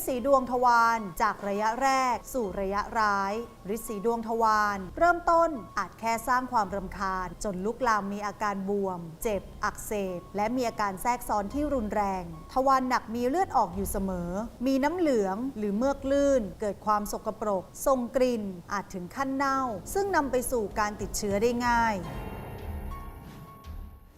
ฤทธิ์สีดวงทวารจากระยะแรก สู่ระยะร้ายฤทธิ์สีดวงทวารเริ่มต้นอาจแค่สร้างความรำคาญ จนลุกลามมีอาการบวม เจ็บ อักเสบ และมีอาการแทรกซ้อนที่รุนแรง ทวารหนักมีเลือดออกอยู่เสมอ มีน้ำเหลืองหรือเมือกลื่น เกิดความสกปรกทรงกลิ่นอาจถึงขั้นเน่า ซึ่งนำไปสู่การติดเชื้อได้ง่าย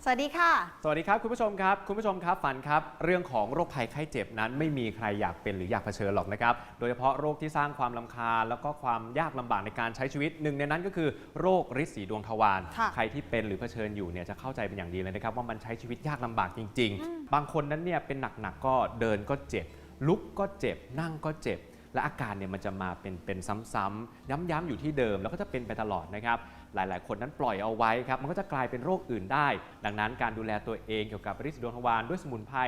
สวัสดีค่ะ สวัสดีครับคุณผู้ชมครับ คุณผู้ชมครับฝันครับ เรื่องของโรคภัยไข้เจ็บนั้นไม่มีใครอยากเป็นหรืออยากเผชิญหรอกนะครับ โดยเฉพาะโรคที่สร้างความลำคาญแล้วก็ความยากลำบากในการใช้ชีวิตหนึ่งในนั้นก็คือโรคริดสีดวงทวารค่ะใครที่เป็นหรือเผชิญอยู่เนี่ยจะเข้าใจเป็นอย่างดีเลยนะครับว่ามันใช้ชีวิตยากลำบากจริง ๆ บางคนนั้นเนี่ยเป็นหนักๆก็เดินก็เจ็บ ลุกก็เจ็บ นั่งก็เจ็บ และอาการเนี่ยมันจะมาเป็นเป็นซ้ำๆย้ำๆอยู่ที่เดิม แล้วก็จะเป็นไปตลอดนะครับ หลาย ๆ คนนั้นปล่อยเอาไว้ครับมันก็จะกลายเป็นโรคอื่นได้ ดังนั้นการดูแลตัวเองเกี่ยวกับริดดวงทวารด้วยสมุนไพร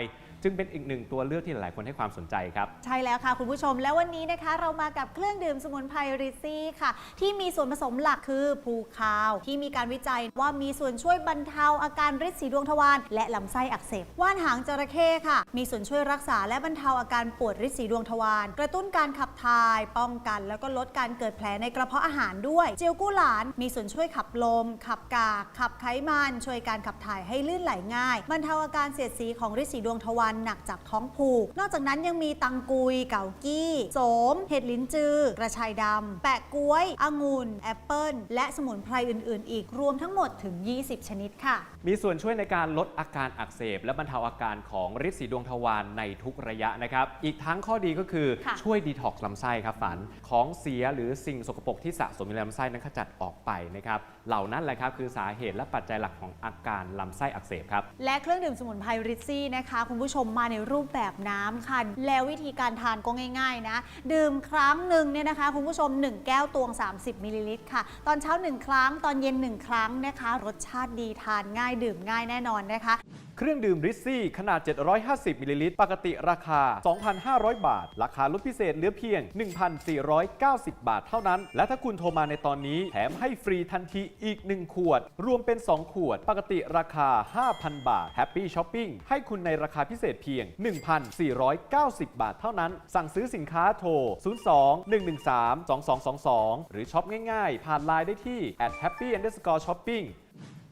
จึงเป็นอีกหนึ่งตัวเลือกที่หลายคนให้ความสนใจครับ ใช่แล้วค่ะคุณผู้ชม แล้ววันนี้นะคะ เรามากับเครื่องดื่มสมุนไพรริซี่ค่ะ ที่มีส่วนผสมหลักคือภูคาว ที่มีการวิจัยว่ามีส่วนช่วยบรรเทาอาการริดสีดวงทวารและลำไส้อักเสบว่านหางจระเข้ค่ะ มีส่วนช่วยรักษาและบรรเทาอาการปวดริดสีดวงทวารกระตุ้นการขับถ่าย ป้องกัน แล้วก็ลดการเกิดแผลในกระเพาะอาหารด้วยเจลกู้หลาน มีส่วนช่วยขับลม ขับกากขับไขมันช่วยการขับถ่ายให้ลื่นไหลง่ายบรรเทาอาการเสียดสีของริดสีดวงทวารหนักจากท้องผูก นอกจากนั้นยังมีตังกุย เกากี้โสม เห็ดลิ้นจือ กระชายดำ แปะกล้วย องุ่น แอปเปิลและสมุนไพรอื่น ๆ อีกรวมทั้งหมดถึง 20 ชนิดค่ะ มีส่วนช่วยในการลดอาการอักเสบ และบรรเทาอาการของริดสีดวงทวารในทุกระยะนะครับ อีกทั้งข้อดีก็คือค่ะ ช่วยดีท็อกซ์ลำไส้ครับฝัน ของเสียหรือสิ่งสกปรกที่สะสมในลำไส้นั้นขจัดออกไปนะครับ เหล่านั้นแหละครับคือสาเหตุและปัจจัยหลักของอาการลำไส้อักเสบครับ และเครื่องดื่มสมุนไพรริซซี่นะคะ คุณผู้ชมมาในรูปแบบน้ำค่ะ แล้ววิธีการทานก็ง่ายๆนะ ดื่มครั้งหนึ่งเนี่ยนะคะ คุณผู้ชม 1 แก้วตวง 30มิลลิลิตรค่ะ ตอนเช้า 1 ครั้ง ตอนเย็น 1 ครั้งนะคะ รสชาติดีทานง่ายดื่มง่ายแน่นอนนะคะเครื่องดื่มริซซี่ขนาด 750 มิลลิลิตร ปกติราคา 2,500 บาท ราคาลดพิเศษเหลือเพียง 1,490 บาทเท่านั้น และถ้าคุณโทรมาในตอนนี้ แถมให้ฟรีทันทีอีก 1 ขวด รวมเป็น 2 ขวด ปกติราคา 5,000 บาท Happy Shopping ให้คุณในราคาพิเศษเพียง 1,490 บาทเท่านั้น สั่งซื้อสินค้าโทร 02 113 2222 หรือช็อปง่ายๆ ผ่านไลน์ได้ที่ at happy underscore shopping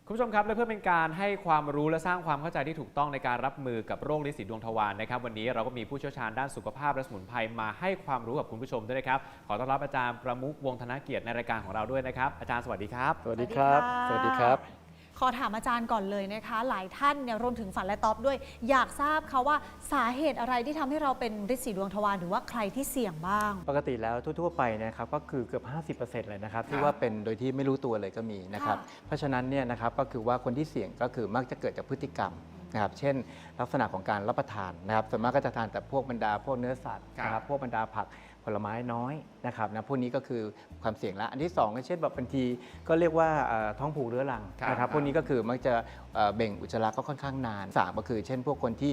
คุณผู้ชมครับและเพื่อเป็นการให้ความรู้และสร้างความเข้าใจที่ถูกต้องในการรับมือกับโรคลินสีดวงทวารนะครับ วันนี้เราก็มีผู้เชี่ยวชาญด้านสุขภาพและสมุนไพรมาให้ความรู้กับคุณผู้ชมด้วยนะครับ ขอต้อนรับอาจารย์ประมุขวงธนเกียรติในรายการของเราด้วยนะครับ อาจารย์สวัสดีครับ สวัสดีครับสสวัวัสสดีดีคครัรับบ ขอถามอาจารย์ก่อนเลยนะคะ หลายท่านเนี่ยรวมถึงฝันและท็อปด้วย อยากทราบค่ะว่าสาเหตุอะไรที่ทำให้เราเป็นฤทธิ์สีดวงทวารหรือว่าใครที่เสี่ยงบ้าง ปกติแล้วทั่วๆไปนะครับก็คือเกือบ 50%เลยนะครับที่ว่าเป็นโดยที่ไม่รู้ตัวเลยก็มีนะครับค่ะเพราะฉะนั้นเนี่ยนะครับก็คือว่าคนที่เสี่ยงก็คือมักจะเกิดจากพฤติกรรมนะครับเช่น ลักษณะของการรับประทานนะครับส่วนมากก็จะทานแต่พวกบรรดาพวกเนื้อสัตว์นะคครัรับบพวกบรรดาผัก ผลไม้น้อยนะครับนะพวกนี้ก็คือความเสี่ยงละอันที่สองก็เช่นแบบบางทีก็เรียกว่าเอ่อท้องผูกเรื้อรังครับนะครับพวกนี้ก็คือมักจะเอ่อเบ่งอุจจาระก็ค่อนข้างนานสามก็คือ เช่นพวกคนที่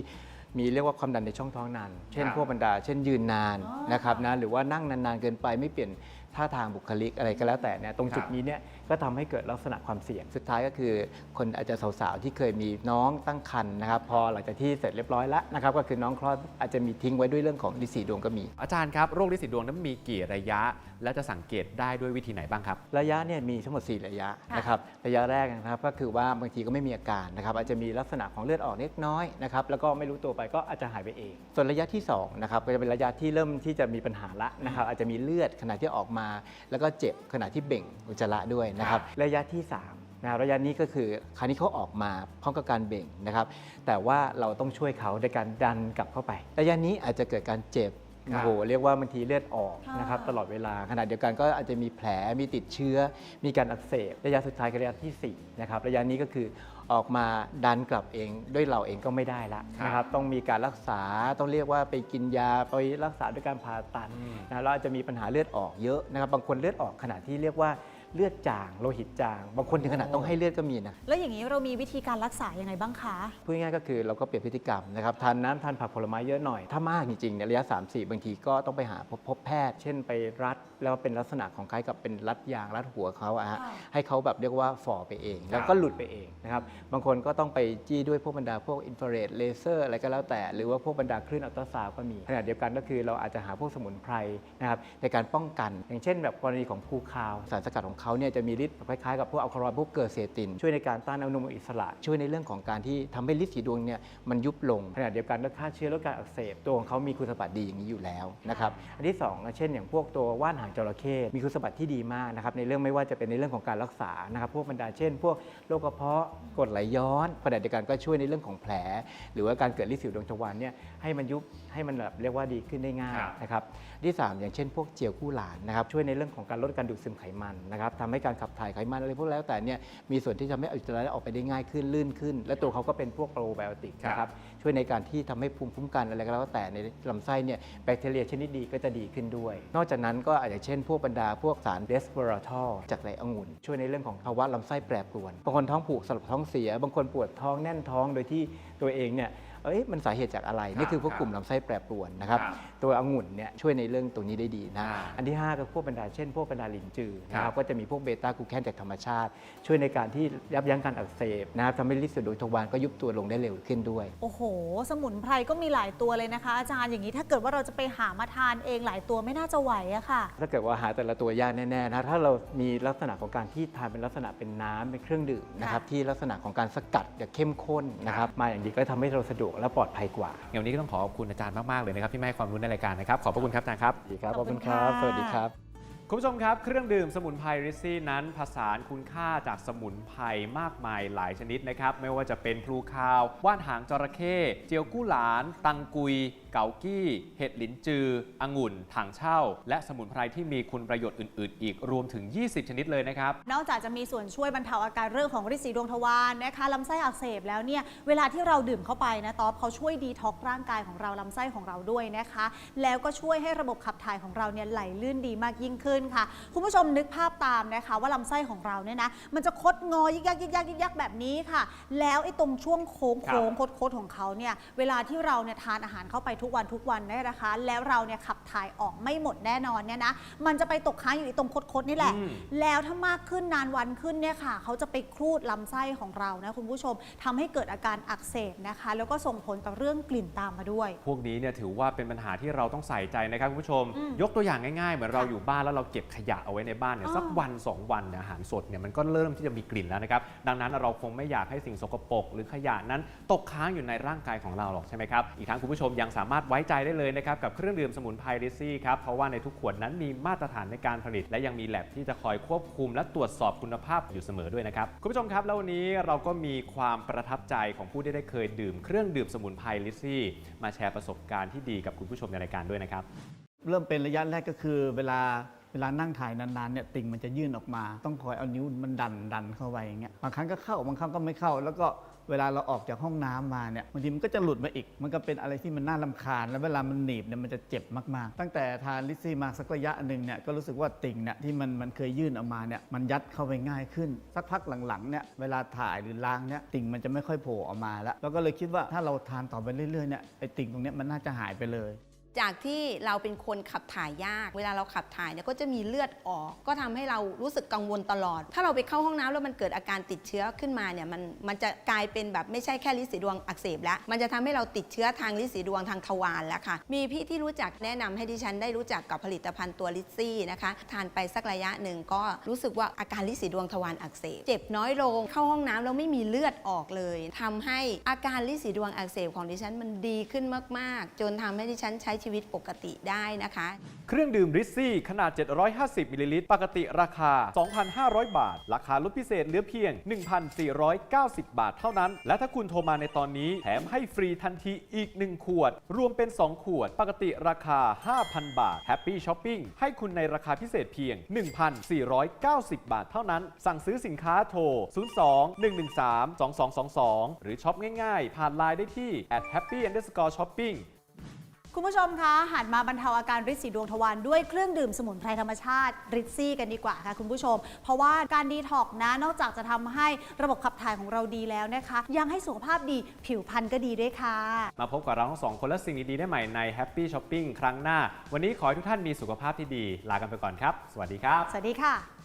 มีเรียกว่าความดันในช่องท้องนาน เช่นครับพวกบรรดา เช่นยืนนานอ๋อนะครับนะหรือว่านั่งนานๆเกินไปไม่เปลี่ยน ท่าทางบุคลิกอะไรก็แล้วแต่เนี่ยตรงจุดครับนี้เนี่ยก็ทำให้เกิดลักษณะความเสี่ยง สุดท้ายก็คือคนอาจจะสาวๆที่เคยมีน้องตั้งครรภ์นะครับพอหลังจากที่เสร็จเรียบร้อยแล้วนะครับก็คือน้องคลอดอาจจะมีทิ้งไว้ด้วยเรื่องของดิสีดวงก็มี อาจารย์ครับโรคลินสีดวงนั้นมีกี่ระยะ และจะสังเกตได้ด้วยวิธีไหนบ้างครับ ระยะเนี่ยมีทั้งหมด 4 ระยะนะครับระยะแรกนะครับก็คือว่าบางทีก็ไม่มีอาการนะครับอาจจะมีลักษณะของเลือดออกเล็กน้อยนะครับแล้วก็ไม่รู้ตัวไปก็อาจจะหายไปเอง ส่วนระยะที่2นะครับก็จะเป็นระยะที่เริ่มที่จะมีปัญหาละนะครับอาจจะมีเลือดขณะที่ออกมาแล้วก็เจ็บขณะที่เบ่งอุจจาระด้วยนะครับระยะที่ 3นะครับระยะนี้ก็คือคราวนี้เขาออกมาพร้อมกับการเบ่งนะครับ แต่ว่าเราต้องช่วยเขาในการดันกลับเข้าไป ระยะนี้อาจจะเกิดการเจ็บครัโอ้บโหเรียกว่าบางทีเลือดออกค่ะนะครับตลอดเวลาขณะเดียวกันก็อาจจะมีแผลมีติดเชื้อ มีการอักเสบ ระยะสุดท้ายคือระยะที่4นะครับระยะนี้ก็คือ ออกมาดันกลับเองด้วยเราเองก็ไม่ได้ละครับนะครับต้องมีการรักษาต้องเรียกว่าไปกินยาไปรักษาด้วยการผ่าตัดอืมนะแล้วอาจจะมีปัญหาเลือดออกเยอะนะครับบางคนเลือดออกขณะที่เรียกว่าเลือดจางโลหิตจาง บางคนถึงขนาดต้องให้เลือดก็มีนะแล้วอย่างนี้เรามีวิธีการรักษายังไงบ้างคะพูดง่ายๆก็คือเราก็เปลี่ยนพฤติกรรมนะครับทานน้ำทานผักผลไม้เยอะหน่อย ถ้ามากจริงๆเนี่ยระยะ 3 4 บางทีก็ต้องไปหาพบพบแพทย์ เช่นไปรัด แล้วเป็นลักษณะของคล้ายกับเป็นรัดยางรัดหัวเขาอะฮะค่ะให้เขาแบบเรียกว่าฝ่อไปเอง แล้วก็หลุดไปเองนะครับบางคนก็ต้องไปจี้ด้วยพวกบรรดาพวกอินฟราเรดเลเซอร์อะไรก็แล้วแต่ หรือว่าพวกบรรดาคลื่นอัลตราซาวด์ก็มีขณะเดียวกันก็คือเราอาจจะหาพวกสมุนไพรนะครับในการป้องกัน อย่างเช่น แบบกรณีของภูคาวสารสกัดของเขาเนี่ยจะมีฤทธิ์คล้ายๆกับพวกอัลคาลอยด์พวกเกอร์เซติน ช่วยในการต้านอนุมูลอิสระ ช่วยในเรื่องของการที่ทำให้ฤทธิ์สีดวงเนี่ยมันยุบลงขณะเดียวกันก็ฆ่าเชื้อลดการอักเสบตัวของเขามีคุณสมบัติดีอย่างนี้อยู่แล้วนะครับอันที่สองก็เช่นอย่างพวกตัวว่านหางจระเข้มีคุณสมบัติที่ดีมากนะครับในเรื่องไม่ว่าจะเป็นในเรื่องของการรักษานะครับพวกบรรดาเช่น พวกโรคกระเพาะกรดไหลย้อนขณะเดียวกันก็ช่วยในเรื่องของแผล หรือว่าการเกิดฤทธิ์สิวดวงทวารเนี่ยให้มันยุบให้มันแบบเรียกว่าดีขึ้นได้ง่ายนะครับที่ 3 อย่างเช่น พวกเจียวกู้หลานนะครับช่วยในเรื่องของการลดการดูดซึมไขมันนะครับทำให้การขับถ่ายไขมันอะไรพวกแล้วแต่เนี่ยมีส่วนที่ทำให้อุจจาระออกไปได้ง่ายขึ้นลื่นขึ้น และตัวเขาก็เป็นพวกโปรไบโอติกนะครับช่วยในการที่ทำให้ภูมิคุ้มกันอะไรก็แล้วแต่ในลำไส้เนี่ยแบคทีเรียชนิดดีก็จะดีขึ้นด้วย นอกจากนั้นก็อาจจะเช่น พวกบรรดาพวกสารเดสเปอร์ทอลจากไรองุ่น ช่วยในเรื่องของภาวะลำไส้แปรปรวนบางคนท้องผูกสลับท้องเสีย บางคนปวดท้องแน่นท้องโดยที่ตัวเองเนี่ย เอ้ยมันสาเหตุจากอะไร นี่คือพวกกลุ่มลำไส้แปรปรวนนะครับครับตัวองุ่นเนี่ยช่วยในเรื่องตรงนี้ได้ดีนะอ่าอันที่ 5 ก็พวกบรรดาเช่น พวกบรรดาลินจือนะคครัรับบก็จะมีพวกเบต้ากลูแคนจากธรรมชาติ ช่วยในการที่ยับยั้งการอักเสบนะครับทำให้ลิสิดวงทวารก็ยุบตัวลงได้เร็วขึ้นด้วย โอ้โห สมุนไพรก็มีหลายตัวเลยนะคะ อาจารย์อย่างนี้ถ้าเกิดว่าเราจะไปหามาทานเองหลายตัวไม่น่าจะไหวอะค่ะ ถ้าเกิดว่าหาแต่ละตัวยากแน่ๆนะ ถ้าเรามีลักษณะของการที่ทานเป็นลักษณะเป็นน้ำเป็นเครื่องดื่มนะครับค่ะที่ลักษณะของการสกัดอย่างเข้มข้นนะครับมาอย่างดีก็ทำให้เราสะดวกและปลอดภัยกว่างั้นวันนี้ก็ต้องขอขอบคุณอาจารย์มากๆเลยนะครับที่มาให้ความรู้ในรายการนะครับขอบพระคุณครับอาจารย์ครับสวัสดีครับขขออบบคุคุณณค่ะครับ สวัสดีครับ คุณผู้ชมครับ เครื่องดื่มสมุนไพรริซี่นั้นผสานคุณค่าจากสมุนไพรมากมายหลายชนิดนะครับ ไม่ว่าจะเป็นพลูคาว ว่านหางจระเข้เจียวกู้หลาน ตังกุย เกากี้ เห็ดหลินจือ องุ่น ถังเช่า และสมุนไพรที่มีคุณประโยชน์อื่น ๆ อีกรวมถึง 20 ชนิดเลยนะครับ นอกจากจะมีส่วนช่วยบรรเทาอาการเรื่องของฤทธิ์สีดวงทวารนะคะลำไส้อักเสบแล้วเนี่ยเวลาที่เราดื่มเข้าไปนะต๊อบเขาช่วยดีท็อกร่างกายของเราลำไส้ของเราด้วยนะคะ แล้วก็ช่วยให้ระบบขับถ่ายของเราเนี่ยไหลลื่นดีมากยิ่งขึ้นค่ะ คุณผู้ชมนึกภาพตามนะคะ ว่าลำไส้ของเราเนี่ยนะมันจะคดงอยิกยักยิกยักยิกยักแบบนี้ค่ะ แล้วไอ้ตรงช่วงโค้งครับ โค้งคดๆของเขาเนี่ยเวลาที่เราเนี่ยทานอาหารเข้าไปทุกวันทุกวันเนี่ยนะคะ แล้วเราเนี่ยขับถ่ายออกไม่หมดแน่นอนเนี่ยนะมันจะไปตกค้างอยู่ในตรงคดๆนี่แหละ อืม แล้วถ้ามากขึ้นนานวันขึ้นเนี่ยค่ะ เขาจะไปครูดลำไส้ของเรานะคุณผู้ชมทำให้เกิดอาการอักเสบนะคะ แล้วก็ส่งผลต่อเรื่องกลิ่นตามมาด้วย พวกนี้เนี่ยถือว่าเป็นปัญหาที่เราต้องใส่ใจนะครับคุณผู้ชม อืมยกตัวอย่างง่ายๆ เหมือนเราค่ะอยู่บ้านแล้วเราเก็บขยะเอาไว้ในบ้านเนี่ยอ๋อสักวันสองวันเนี่ยอาหารสดเนี่ยมันก็เริ่มที่จะมีกลิ่นแล้วนะครับดังนั้นเราคงไม่อยากให้สิ่งสกปรกหรือขยะนั้นตกค้างอยู่ในร่างกายของเราหรอกใช่ไหมครับอีกทั้งคุณผู้ชมยังสามารถไว้ใจได้เลยนะครับกับเครื่องดื่มสมุนไพรริซี่ครับเพราะว่าในทุกขวดนั้นมีมาตรฐานในการผลิต และยังมีแลบที่จะคอยควบคุม และตรวจสอบคุณภาพอยู่เสมอด้วยนะครับคุณผู้ชมครับแล้ววันนี้เราก็มีความประทับใจของผู้ที่ได้เคยดื่มเครื่องดื่มสมุนไพรลิซี่มาแชร์ประสบการณ์ที่ดีกับคุณผู้ชมในรายการด้วยนะครับเริ่มเป็นระยะแรกก็คือเวลา เวลานั่งถ่ายนานๆเนี่ยติ่งมันจะยื่นออกมา ต้องคอยเอานิ้วมันดันดันเข้าไปอย่างเงี้ยบางครั้งก็เข้าบางครั้งก็ไม่เข้า แล้วก็เวลาเราออกจากห้องน้ำมาเนี่ยบางทีมันก็จะหลุดมาอีก มันก็เป็นอะไรที่มันน่าลำคาญ แล้วเวลามันหนีบเนี่ยมันจะเจ็บมากๆ ตั้งแต่ทานลิซซี่มาสักระยะหนึ่งเนี่ยก็รู้สึกว่าติ่งเนี่ยที่มันมันเคยยื่นออกมาเนี่ยมันยัดเข้าไปง่ายขึ้น สักพักหลังๆเนี่ยเวลาถ่ายหรือล้างเนี่ยติ่งมันจะไม่ค่อยโผล่ออกมาแล้วแล้วก็เลยคิดว่าถ้าเราทานต่อไปเรื่อยๆเนี่ยไอ้ติ่งตรงเนี้ยมันน่าจะหายไปเลย จากที่เราเป็นคนขับถ่ายยาก เวลาเราขับถ่ายเนี่ยก็จะมีเลือดออก ก็ทำให้เรารู้สึกกังวลตลอด ถ้าเราไปเข้าห้องน้ำแล้วมันเกิดอาการติดเชื้อขึ้นมาเนี่ยมันมันจะกลายเป็นแบบไม่ใช่แค่ลินสีดวงอักเสบแล้ว มันจะทำให้เราติดเชื้อทางลินสีดวงทางทวารแล้วค่ะ มีพี่ที่รู้จักแนะนำให้ดิฉันได้รู้จักกับผลิตภัณฑ์ตัวลิซซี่นะคะ ทานไปสักระยะหนึ่งก็รู้สึกว่าอาการลินสีดวงทวารอักเสบเจ็บน้อยลง เข้าห้องน้ำแล้วไม่มีเลือดออกเลยทำให้อาการลินสีดวงอักเสบของดิฉันมันดีขึ้นมากๆ จนทำให้ดิฉันใช้ชีวิตปกติได้นะคะ เครื่องดื่มริซซี่ขนาด 750มิลลิลิตรปกติราคา 2,500 บาท ราคาลดพิเศษเหลือเพียง 1,490 บาทเท่านั้น และถ้าคุณโทรมาในตอนนี้แถมให้ฟรีทันทีอีก 1 ขวด รวมเป็น 2 ขวด ปกติราคา 5,000 บาท Happy Shopping ให้คุณในราคาพิเศษเพียง 1,490 บาทเท่านั้น สั่งซื้อสินค้าโทร 02 113 2222 หรือช็อปง่ายๆ ผ่านไลน์ได้ที่ at happy underscore shopping คุณผู้ชมคะหันมาบรรเทาอาการริดสีดวงทวารด้วยเครื่องดื่มสมุนไพรธรรมชาติริดซี่กันดีกว่าค่ะคุณผู้ชม เพราะว่าการดีท็อกซ์นะนอกจากจะทำให้ระบบขับถ่ายของเราดีแล้วนะคะ ยังให้สุขภาพดีผิวพรรณก็ดีด้วยค่ะ มาพบกับเราทั้งสองคนและสิ่งดีๆได้ใหม่ใน Happy Shopping ครั้งหน้า วันนี้ขอให้ทุกท่านมีสุขภาพที่ดี ลากันไปก่อนครับ สวัสดีครับ สวัสดีค่ะ